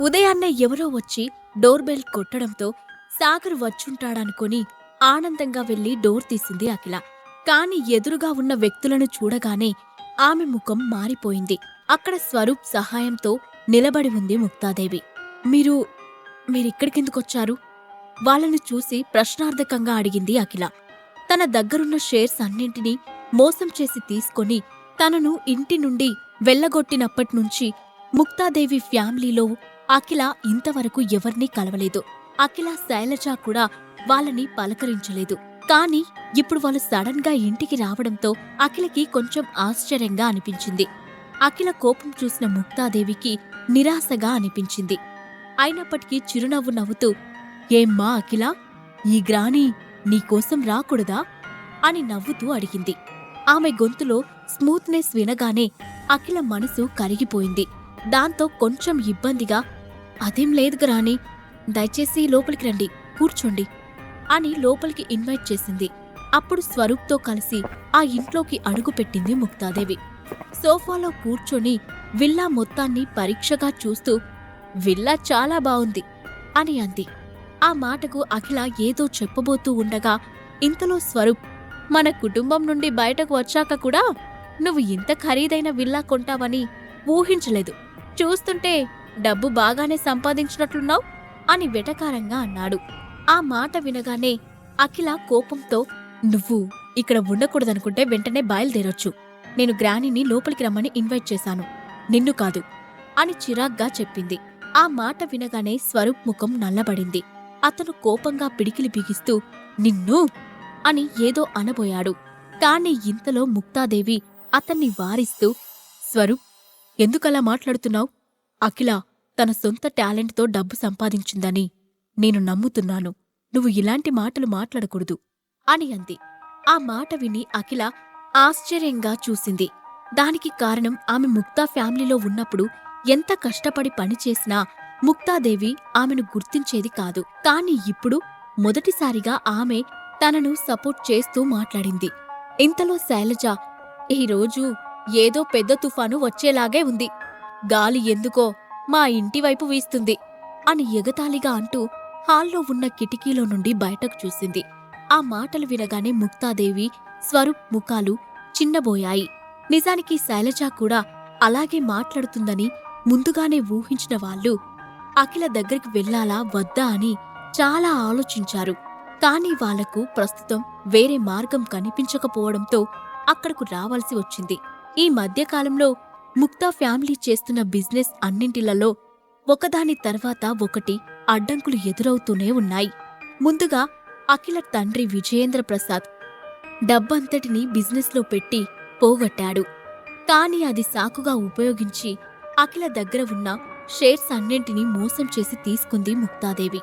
ఉదయాన్నే ఎవరో వచ్చి డోర్ బెల్ కొట్టడంతో సాగర్ వచ్చుంటాడనుకొని ఆనందంగా వెళ్ళి డోర్ తీసింది అఖిల. కాని ఎదురుగా ఉన్న వ్యక్తులను చూడగానే ఆమె ముఖం మారిపోయింది. అక్కడ స్వరూప్ సహాయంతో నిలబడి ఉంది ముక్తాదేవి. మీరు మీరిక్కడికెందుకొచ్చారు? వాళ్ళని చూసి ప్రశ్నార్థకంగా అడిగింది అఖిల. తన దగ్గరున్న షేర్స్ అన్నింటినీ మోసం చేసి తీసుకొని తనను ఇంటి నుండి వెళ్ళగొట్టినప్పట్నుంచి ముక్తాదేవి ఫ్యామిలీలో అఖిల ఇంతవరకు ఎవర్నీ కలవలేదు. అఖిల శైలజ కూడా వాళ్ళని పలకరించలేదు. కానీ ఇప్పుడు వాళ్ళు సడన్గా ఇంటికి రావడంతో అఖిలకి కొంచెం ఆశ్చర్యంగా అనిపించింది. అఖిల కోపం చూసిన ముక్తాదేవికి నిరాశగా అనిపించింది. అయినప్పటికీ చిరునవ్వు నవ్వుతూ ఏమ్మా అఖిల ఈ గ్రాణి నీకోసం రాకూడదా? అని నవ్వుతూ అడిగింది. ఆమె గొంతులో స్మూత్నెస్ వినగానే అఖిల మనసు కరిగిపోయింది. దాంతో కొంచెం ఇబ్బందిగా అదేం లేదు గ్రాని దయచేసి లోపలికి రండి కూర్చోండి అని లోపలికి ఇన్వైట్ చేసింది. అప్పుడు స్వరూప్తో కలిసి ఆ ఇంట్లోకి అడుగుపెట్టింది ముక్తాదేవి. సోఫాలో కూర్చొని విల్లా మొత్తాన్ని పరీక్షగా చూస్తూ విల్లా చాలా బావుంది అని అంది. ఆ మాటకు అఖిల ఏదో చెప్పబోతూ ఉండగా ఇంతలో స్వరూప్ మన కుటుంబం నుండి బయటకు వచ్చాక కూడా నువ్వు ఇంత ఖరీదైన విల్లా కొంటావని ఊహించలేదు. చూస్తుంటే డబ్బు బాగానే సంపాదించినట్లున్నావు? అని వెటకారంగా అన్నాడు. ఆ మాట వినగానే అఖిల కోపంతో నువ్వు ఇక్కడ ఉండకూడదనుకుంటే వెంటనే బయలుదేరొచ్చు. నేను గ్రానీని లోపలికి రమ్మని ఇన్వైట్ చేశాను. నిన్ను కాదు అని చిరాగ్గా చెప్పింది. ఆ మాట వినగానే స్వరూప్ ముఖం నల్లబడింది. అతను కోపంగా పిడికిలి బిగిస్తూ నిన్ను అని ఏదో అనబోయాడు. కాని ఇంతలో ముక్తాదేవి అతన్ని వారిస్తూ స్వరూప్ ఎందుకలా మాట్లాడుతున్నావు? అఖిల తన సొంత టాలెంట్తో డబ్బు సంపాదించిందని నేను నమ్ముతున్నాను. నువ్వు ఇలాంటి మాటలు మాట్లాడకూడదు అని అంది. ఆ మాట విని అఖిల ఆశ్చర్యంగా చూసింది. దానికి కారణం ఆమె ముక్తా ఫ్యామిలీలో ఉన్నప్పుడు ఎంత కష్టపడి పనిచేసినా ముక్తాదేవి ఆమెను గుర్తించేది కాదు. కాని ఇప్పుడు మొదటిసారిగా ఆమె తనను సపోర్ట్ చేస్తూ మాట్లాడింది. ఇంతలో శైలజ ఈరోజు ఏదో పెద్ద తుఫాను వచ్చేలాగే ఉంది. గాలి ఎందుకో మా ఇంటివైపు వీస్తుంది అని ఎగతాళిగా అంటూ హాల్లో ఉన్న కిటికీలో నుండి బయటకు చూసింది. ఆ మాటలు వినగానే ముక్తాదేవి స్వరూప్ ముఖాలు చిన్నబోయాయి. నిజానికి శైలజ కూడా అలాగే మాట్లాడుతుందని ముందుగానే ఊహించిన వాళ్ళు అఖిల దగ్గరికి వెళ్ళాలా వద్దా అని చాలా ఆలోచించారు. కానీ వాళ్ళకు ప్రస్తుతం వేరే మార్గం కనిపించకపోవడంతో అక్కడకు రావాల్సి వచ్చింది. ఈ మధ్యకాలంలో ముక్తా ఫ్యామిలీ చేస్తున్న బిజినెస్ అన్నింటిలలో ఒకదాని తర్వాత ఒకటి అడ్డంకులు ఎదురవుతూనే ఉన్నాయి. ముందుగా అఖిల తండ్రి విజయేంద్ర ప్రసాద్ డబ్బంతటిని బిజినెస్లో పెట్టి పోగొట్టాడు. కాని అది సాకుగా ఉపయోగించి అఖిల దగ్గర ఉన్న షేర్స్ అన్నింటినీ మోసం చేసి తీసుకుంది ముక్తాదేవి.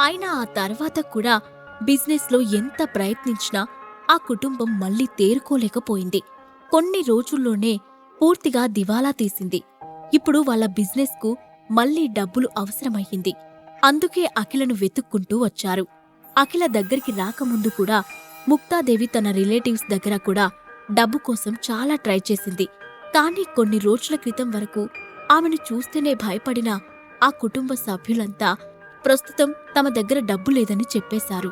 అయినా ఆ తర్వాత కూడా బిజినెస్లో ఎంత ప్రయత్నించినా ఆ కుటుంబం మళ్ళీ తేరుకోలేకపోయింది. కొన్ని రోజుల్లోనే పూర్తిగా దివాలా తీసింది. ఇప్పుడు వాళ్ళ బిజినెస్కు మళ్ళీ డబ్బులు అవసరమయ్యింది. అందుకే అఖిలను వెతుక్కుంటూ వచ్చారు. అఖిల దగ్గరికి రాకముందు కూడా ముక్తాదేవి తన రిలేటివ్స్ దగ్గర కూడా డబ్బు కోసం చాలా ట్రై చేసింది. కానీ కొన్ని రోజుల క్రితం వరకు ఆమెను చూస్తేనే భయపడిన ఆ కుటుంబ సభ్యులంతా ప్రస్తుతం తమ దగ్గర డబ్బు లేదని చెప్పేశారు.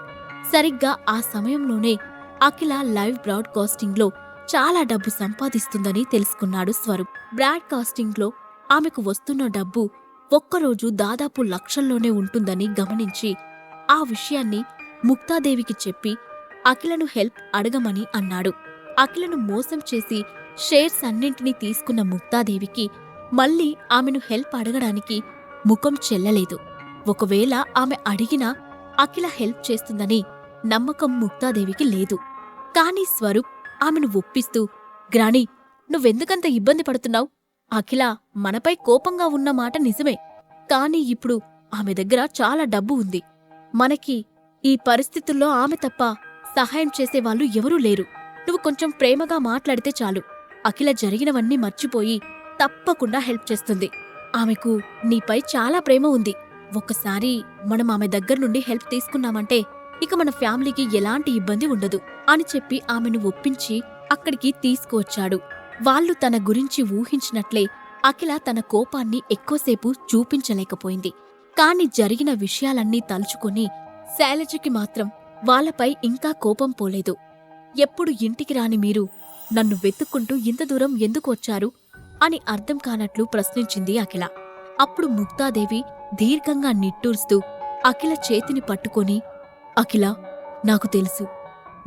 సరిగ్గా ఆ సమయంలోనే అఖిల లైవ్ బ్రాడ్కాస్టింగ్లో చాలా డబ్బు సంపాదిస్తుందని తెలుసుకున్నాడు స్వరూప్. బ్రాడ్కాస్టింగ్లో ఆమెకు వస్తున్న డబ్బు ఒక్కరోజు దాదాపు లక్షల్లోనే ఉంటుందని గమనించి ఆ విషయాన్ని ముక్తాదేవికి చెప్పి అఖిలను హెల్ప్ అడగమని అన్నాడు. అఖిలను మోసం చేసి షేర్స్ అన్నింటినీ తీసుకున్న ముక్తాదేవికి మళ్ళీ ఆమెను హెల్ప్ అడగడానికి ముఖం చెల్లలేదు. ఒకవేళ ఆమె అడిగినా అఖిల హెల్ప్ చేస్తుందని నమ్మకం ముక్తాదేవికి లేదు. కాని స్వరూప్ ఆమెను ఒప్పిస్తూ గ్రాణి నువ్వెందుకంత ఇబ్బంది పడుతున్నావు? అఖిల మనపై కోపంగా ఉన్న మాట నిజమే. కాని ఇప్పుడు ఆమె దగ్గర చాలా డబ్బు ఉంది. మనకి ఈ పరిస్థితుల్లో ఆమె తప్ప సహాయం చేసేవాళ్ళు ఎవరూ లేరు. నువ్వు కొంచెం ప్రేమగా మాట్లాడితే చాలు. అఖిల జరిగినవన్నీ మర్చిపోయి తప్పకుండా హెల్ప్ చేస్తుంది. ఆమెకు నీపై చాలా ప్రేమ ఉంది. ఒక్కసారి మనం ఆమె దగ్గర నుండి హెల్ప్ తీసుకున్నామంటే ఇక మన ఫ్యామిలీకి ఎలాంటి ఇబ్బంది ఉండదు. అని చెప్పి ఆమెను ఒప్పించి అక్కడికి తీసుకువచ్చాడు. వాళ్ళు తన గురించి ఊహించినట్లే అఖిల తన కోపాన్ని ఎక్కువసేపు చూపించలేకపోయింది. కాని జరిగిన విషయాలన్నీ తలుచుకుని శైలజకి మాత్రం వాళ్ళపై ఇంకా కోపం పోలేదు. ఎప్పుడు ఇంటికి రాని మీరు నన్ను వెతుక్కుంటూ ఇంత దూరం ఎందుకు వచ్చారు? అని అర్థం కానట్లు ప్రశ్నించింది అఖిల. అప్పుడు ముక్తాదేవి దీర్ఘంగా నిట్టూర్స్తూ అఖిల చేతిని పట్టుకొని అఖిల నాకు తెలుసు.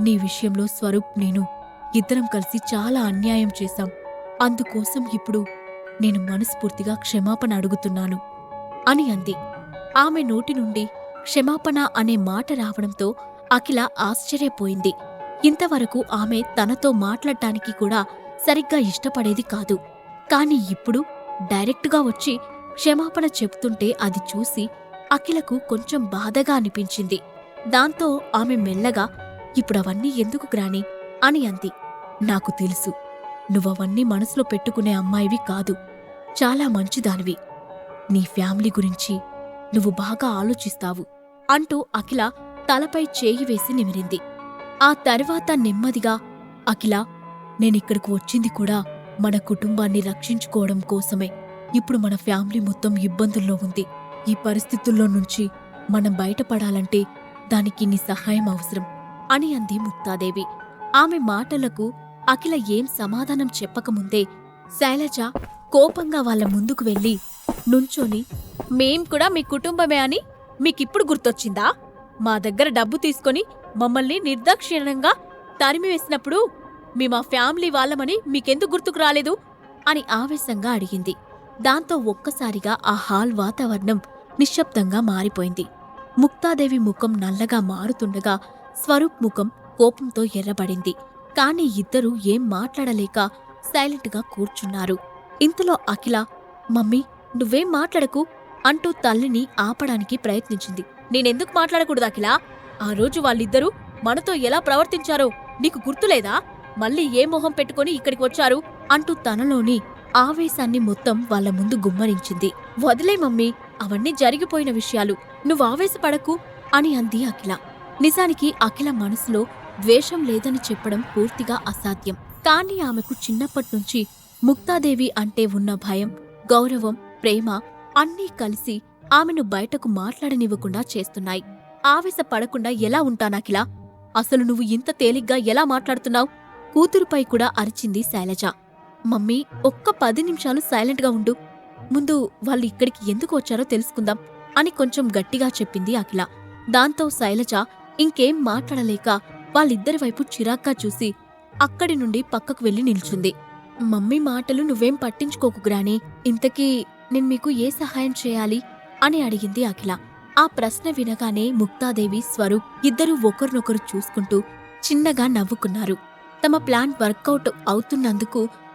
నీ విషయంలో స్వరూప్ నేను. ఇద్దరం కలిసి చాలా అన్యాయం చేశాం. అందుకోసం ఇప్పుడు నేను మనస్ఫూర్తిగా క్షమాపణ అడుగుతున్నాను అని అంది. ఆమె నోటి నుండి క్షమాపణ అనే మాట రావడంతో అఖిల ఆశ్చర్యపోయింది. ఇంతవరకు ఆమె తనతో మాట్లాడటానికి కూడా సరిగ్గా ఇష్టపడేది కాదు. కాని ఇప్పుడు డైరెక్టుగా వచ్చి క్షమాపణ చెప్తుంటే అది చూసి అఖిలకు కొంచెం బాధగా అనిపించింది. దాంతో ఆమె మెల్లగా ఇప్పుడు అవన్నీ ఎందుకు గ్రాని అని అంది. నాకు తెలుసు. నువ్వవన్నీ మనసులో పెట్టుకునే అమ్మాయివి కాదు. చాలా మంచిదానివి. నీ ఫ్యామిలీ గురించి నువ్వు బాగా ఆలోచిస్తావు అంటూ అఖిల తలపై చేయి వేసి నిమిరింది. ఆ తర్వాత నెమ్మదిగా అఖిల నేనిక్కడికి వచ్చింది కూడా మన కుటుంబాన్ని రక్షించుకోవడం కోసమే. ఇప్పుడు మన ఫ్యామిలీ మొత్తం ఇబ్బందుల్లో ఉంది. ఈ పరిస్థితుల్లో నుంచి మనం బయటపడాలంటే దానికి నీ సహాయం అవసరం. అని అంది ముక్తాదేవి ఆమె మాటలకు అఖిల ఏం సమాధానం చెప్పకముందే శైలజ కోపంగా వాళ్ళ ముందుకు వెళ్ళి నుంచొని మేం కూడా మీ కుటుంబమే అని మీకిప్పుడు గుర్తొచ్చిందా? మా దగ్గర డబ్బు తీసుకొని మమ్మల్ని నిర్దాక్షిణ్యంగా తరిమివేసినప్పుడు మీ మా ఫ్యామిలీ వాళ్ళమని మీకెందుకు గుర్తుకు రాలేదు? అని ఆవేశంగా అడిగింది. దాంతో ఒక్కసారిగా ఆ హాల్ వాతావరణం నిశ్శబ్దంగా మారిపోయింది. ముక్తాదేవి ముఖం నల్లగా మారుతుండగా స్వరూప్ ముఖం కోపంతో ఎర్రబడింది. కాని ఇద్దరూ ఏం మాట్లాడలేక సైలెంట్గా కూర్చున్నారు. ఇంతలో అఖిల మమ్మీ నువ్వేం మాట్లాడకు అంటూ తల్లిని ఆపడానికి ప్రయత్నించింది. నేనెందుకు మాట్లాడకూడదు అఖిల? ఆ రోజు వాళ్ళిద్దరూ మనతో ఎలా ప్రవర్తించారో నీకు గుర్తులేదా? మళ్ళీ ఏ మొహం పెట్టుకొని ఇక్కడికి వచ్చారు? అంటూ తనలోని ఆవేశాన్ని మొత్తం వాళ్ళ ముందు గుమ్మరించింది. వదిలే మమ్మీ అవన్నీ జరిగిపోయిన విషయాలు. నువ్వు ఆవేశపడకు అని అంది అఖిల. నిజానికి అఖిల మనసులో ద్వేషం లేదని చెప్పడం పూర్తిగా అసాధ్యం. కానీ ఆమెకు చిన్నప్పట్నుంచి ముక్తాదేవి అంటే ఉన్న భయం గౌరవం ప్రేమ అన్నీ కలిసి ఆమెను బయటకు మాట్లాడనివ్వకుండా చేస్తున్నాయి. ఆవేశపడకుండా ఎలా ఉంటానఖిలా అసలు నువ్వు ఇంత తేలిగ్గా ఎలా మాట్లాడుతున్నావు? కూతురుపై కూడా అరిచింది శైలజ. మమ్మీ ఒక్క పది నిమిషాలు సైలెంట్గా ఉండు. ముందు వాళ్ళు ఇక్కడికి ఎందుకు వచ్చారో తెలుసుకుందాం అని కొంచెం గట్టిగా చెప్పింది అఖిల. దాంతో శైలజ ఇంకేం మాట్లాడలేక వాళ్ళిద్దరి వైపు చిరాక్గా చూసి అక్కడి నుండి పక్కకు వెళ్ళి నిల్చుంది. మమ్మీ మాటలు నువ్వేం పట్టించుకోకు గ్రాని. ఇంతకీ నేను మీకు ఏ సహాయం చేయాలి? అని అడిగింది అఖిల. ఆ ప్రశ్న వినగానే ముక్తాదేవి స్వరూప్ ఇద్దరూ ఒకరినొకరు చూసుకుంటూ చిన్నగా నవ్వుకున్నారు. తమ ప్లాన్ వర్కౌట్ అవుతున్నందుకు